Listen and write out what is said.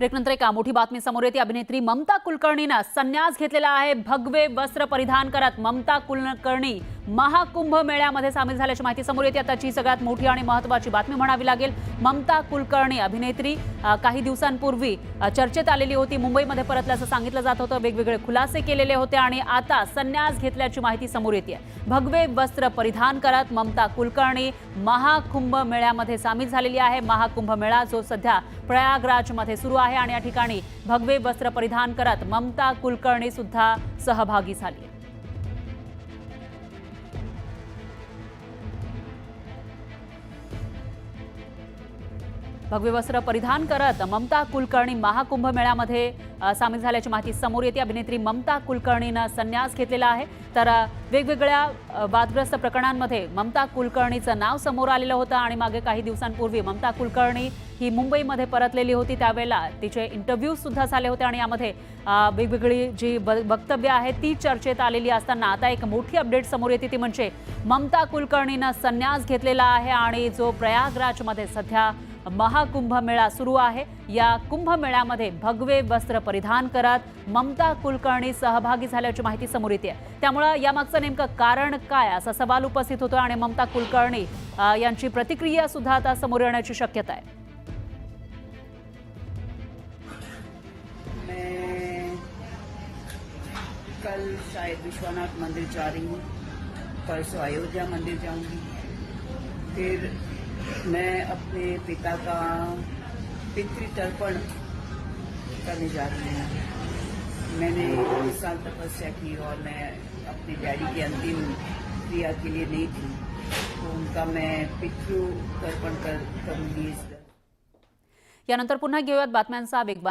ब्रेकनंतर एक मोठी बातमी समोर येते. अभिनेत्री ममता कुलकर्णीनं संन्यास घेतलेला आहे. भगवे वस्त्र परिधान करत ममता कुलकर्णी महाकुंभ मेळ्यामध्ये सामील झाल्याची माहिती समोर येते. आताची ही सगळ्यात मोठी आणि महत्त्वाची बातमी म्हणावी लागेल. ममता कुलकर्णी अभिनेत्री काही दिवसांपूर्वी चर्चेत आलेली होती. मुंबईमध्ये परतल्याचं सांगितलं जात होतं. वेगवेगळे खुलासे केलेले होते आणि आता संन्यास घेतल्याची माहिती समोर येते. भगवे वस्त्र परिधान करत ममता कुलकर्णी महाकुंभ मेळ्यामध्ये सामील झालेली आहे. महाकुंभ मेळा जो सध्या प्रयागराजमध्ये सुरू आहे. आणि या ठिकाणी भगवे वस्त्र परिधान करत ममता कुलकर्णी सुद्धा सहभागी झाली भगवे वस्त्र परिधान करत ममता कुलकर्णी महाकुंभ मेळ्यामध्ये सामील झाल्याची माहिती समोर येते. अभिनेत्री ममता कुलकर्णीनं संन्यास घेतलेला आहे. तर वेगवेगळ्या वादग्रस्त प्रकरणांमध्ये ममता कुलकर्णीचं नाव समोर आलेलं होतं आणि मागे काही दिवसांपूर्वी ममता कुलकर्णी ही मुंबईमध्ये परतलेली होती. त्यावेळेला तिचे इंटरव्ह्यूजसुद्धा झाले होते आणि यामध्ये वेगवेगळी जी ब- वक्तव्य आहेत ती चर्चेत आलेली असताना आता एक मोठी अपडेट समोर येते. ती म्हणजे ममता कुलकर्णीनं संन्यास घेतलेला आहे आणि जो प्रयागराजमध्ये सध्या महाकुंभमेळा सुरू आहे. या कुंभमेळ्यामध्ये भगवे वस्त्र परिधान करत ममता कुलकर्णी सहभागी झाल्याची माहिती समोर येते. त्यामुळं यामागचं नेमकं कारण काय? असा सवाल उपस्थित होतो आणि ममता कुलकर्णी यांची प्रतिक्रिया सुद्धा आता समोर येण्याची शक्यता आहे. कल शायद विश्वनाथ मंदिर जा रही हूँ परसों अयोध्या मंदिर जाऊंगी। फिर मैं अपने पिता का पितृतर्पण करने जा रही हूँ। मैंने इस साल तपस्या की और मैं अपने डैडी की अंतिम क्रिया के लिए नहीं थी तो उनका मैं पितृ तर्पण कर, करूँगी यानंतर पुन्हा घेऊयात बातम्यांचा वेगवान